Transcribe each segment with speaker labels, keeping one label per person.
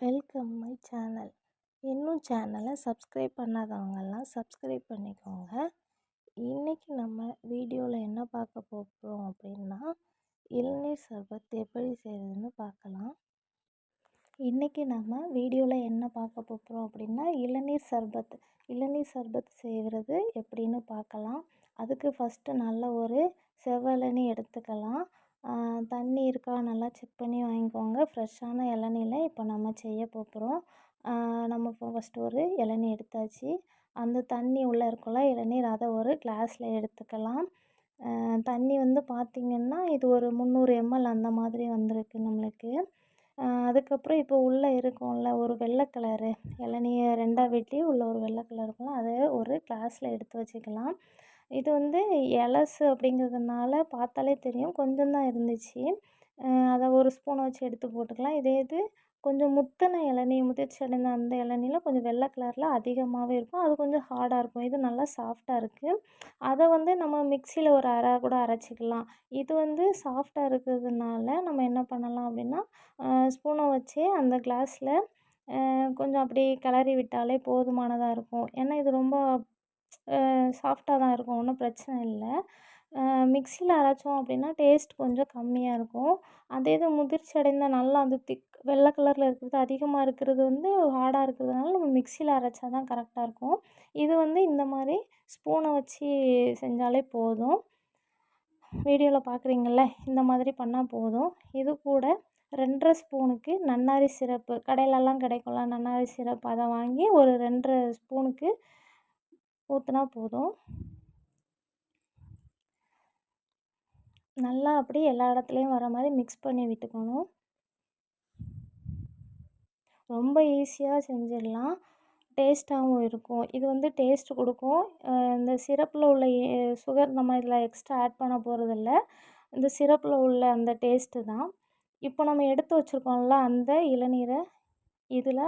Speaker 1: Welcome my channel இன்னும் சேனலை subscribe பண்ணாதவங்கெல்லாம் subscribe பண்ணிக்கோங்க. இன்றைக்கி நம்ம வீடியோவில் என்ன பார்க்க போகிறோம் அப்படின்னா இளநீர் சர்பத் எப்படி செய்கிறதுன்னு பார்க்கலாம். இன்றைக்கி நம்ம வீடியோவில் என்ன பார்க்க போகிறோம் அப்படின்னா இளநீர் சர்பத் இளநீர் சர்பத் செய்கிறது எப்படின்னு பார்க்கலாம். அதுக்கு ஃபஸ்ட்டு நல்ல ஒரு செவ்வளனி எடுத்துக்கலாம். இருக்கா? நல்லா செக் பண்ணி வாங்கிக்கோங்க. ஃப்ரெஷ்ஷான இளநில இப்போ நம்ம செய்ய போகிறோம் நம்ம இப்போ ஃபஸ்ட்டு ஒரு இளநீ எடுத்தாச்சு. அந்த தண்ணி உள்ளே இருக்கும்ல இளநீர் அதை ஒரு கிளாஸில் எடுத்துக்கலாம். தண்ணி வந்து பார்த்திங்கன்னா இது ஒரு முந்நூறு எம்எல் அந்த மாதிரி வந்திருக்கு நம்மளுக்கு. அதுக்கப்புறம் இப்போ உள்ளே இருக்கும்ல ஒரு வெள்ளை கலரு இளநிய ரெண்டாக வெட்டி உள்ள ஒரு வெள்ளை கலர் இருக்கும் அதை ஒரு கிளாஸில் எடுத்து வச்சுக்கலாம். இது வந்து எலசு அப்படிங்கிறதுனால பார்த்தாலே தெரியும். கொஞ்சம் தான் இருந்துச்சு. அதை ஒரு ஸ்பூனை வச்சு எடுத்து போட்டுக்கலாம். இதே இது கொஞ்சம் முத்தின இளநீ முதிர்ச்சி அடைந்த அந்த இளநில கொஞ்சம் வெள்ளை கலரில் அதிகமாகவே இருக்கும். அது கொஞ்சம் ஹார்டாக இருக்கும். இது நல்லா சாஃப்டாக இருக்குது அதை வந்து நம்ம மிக்சியில் ஒரு அரை கூட அரைச்சிக்கலாம். இது வந்து சாஃப்டாக இருக்கிறதுனால நம்ம என்ன பண்ணலாம் அப்படின்னா ஸ்பூனை வச்சே அந்த கிளாஸில் கொஞ்சம் அப்படி கிளறி விட்டாலே போதுமானதாக இருக்கும். ஏன்னா இது ரொம்ப சாஃப்டாக தான் இருக்கும். ஒன்றும் பிரச்சனை இல்லை. மிக்சியில் அரைச்சோம் அப்படின்னா டேஸ்ட் கொஞ்சம் கம்மியாக இருக்கும். அதே இது முதிர்ச்சி அடைந்த நல்லா அந்த திக் வெள்ளை கலரில் இருக்கிறது அதிகமாக இருக்கிறது வந்து ஹார்டாக இருக்கிறதுனால நம்ம மிக்சியில் அரைச்சா தான் கரெக்டாக இருக்கும். இது வந்து இந்த மாதிரி ஸ்பூனை வச்சு செஞ்சாலே போதும். வீடியோவில் பார்க்குறீங்கள்ல இந்த மாதிரி பண்ணால் போதும். இது கூட ரெண்டரை ஸ்பூனுக்கு நன்னாரி சிரப்பு கடையிலலாம் கிடைக்கும்ல நன்னாரி சிரப்பு அதை வாங்கி ஒரு ரெண்டரை ஸ்பூனுக்கு ஊற்றினா போதும். நல்லா அப்படி எல்லா இடத்துலையும் வர மாதிரி மிக்ஸ் பண்ணி விட்டுக்கணும். ரொம்ப ஈஸியாக செஞ்சிடலாம். டேஸ்ட்டாகவும் இருக்கும். இது வந்து டேஸ்ட் கொடுக்கும். இந்த சிரப்பில் உள்ள சுகர் நம்ம இதில் எக்ஸ்ட்ரா ஆட் பண்ண போகிறதில்ல இந்த சிரப்பில் உள்ள அந்த டேஸ்ட்டு தான். இப்போ நம்ம எடுத்து வச்சுருக்கோம்ல அந்த இளநீரை இதில்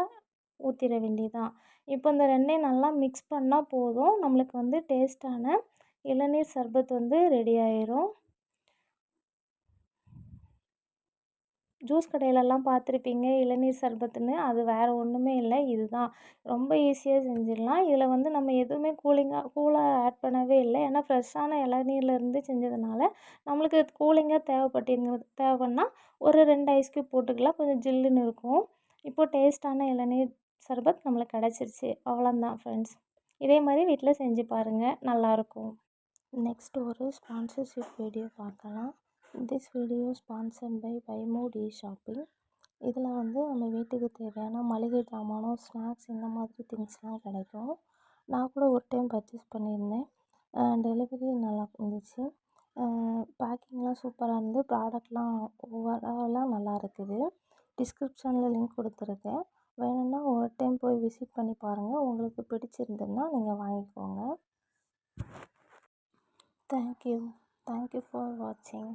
Speaker 1: ஊற்றிட வேண்டியதான் இப்போ இந்த ரெண்டையும் நல்லா மிக்ஸ் பண்ணால் போதும். நம்மளுக்கு வந்து டேஸ்ட்டான இளநீர் சர்பத் வந்து ரெடி ஆயிரும். ஜூஸ் கடையிலலாம் பார்த்துருப்பீங்க இளநீர் சர்பத்துன்னு. அது வேறு ஒன்றுமே இல்லை. இது தான் ரொம்ப ஈஸியாக செஞ்சிடலாம். இதில் வந்து நம்ம எதுவுமே கூலிங்காக கூலாக ஆட் பண்ணவே இல்லை. ஏன்னா ஃப்ரெஷ்ஷான இளநீர்லேருந்து செஞ்சதுனால நம்மளுக்கு கூலிங்காக தேவைப்பட்டுங்கிறது தேவைன்னா ஒரு ரெண்டு ஐஸ் க்யூப் போட்டுக்கலாம். கொஞ்சம் ஜில்லுன்னு இருக்கும். இப்போது டேஸ்ட்டான இளநீர் சர்பத் நம்மளுக்கு கிடச்சிருச்சு. அவ்வளோந்தான் ஃப்ரெண்ட்ஸ் இதே மாதிரி வீட்டில் செஞ்சு பாருங்கள் நல்லாயிருக்கும் நெக்ஸ்ட் ஒரு ஸ்பான்சர்ஷிப் வீடியோ பார்க்கலாம். திஸ் வீடியோ ஸ்பான்சர்ட் பை பைமோட் இ ஷாப்பிங் இதில் வந்து நம்ம வீட்டுக்கு தேவையான மளிகை சாமானம் ஸ்நாக்ஸ் இந்த மாதிரி திங்ஸ்லாம் கிடைக்கும். நான் கூட ஒரு டைம் பர்ச்சேஸ் பண்ணியிருந்தேன். டெலிவரி நல்லா இருந்துச்சு. பேக்கிங்லாம் சூப்பராக இருந்து ப்ராடக்ட்லாம் ஓவராலாக நல்லா இருக்குது. டிஸ்கிரிப்ஷனில் லிங்க் கொடுத்துருக்கேன். வேணும்னா ஒரு டைம் போய் விசிட் பண்ணி பாருங்கள் உங்களுக்கு பிடிச்சிருந்ததுன்னா நீங்கள் வாங்கிக்கோங்க. தேங்க்யூ தேங்க்யூ ஃபார் வாட்சிங்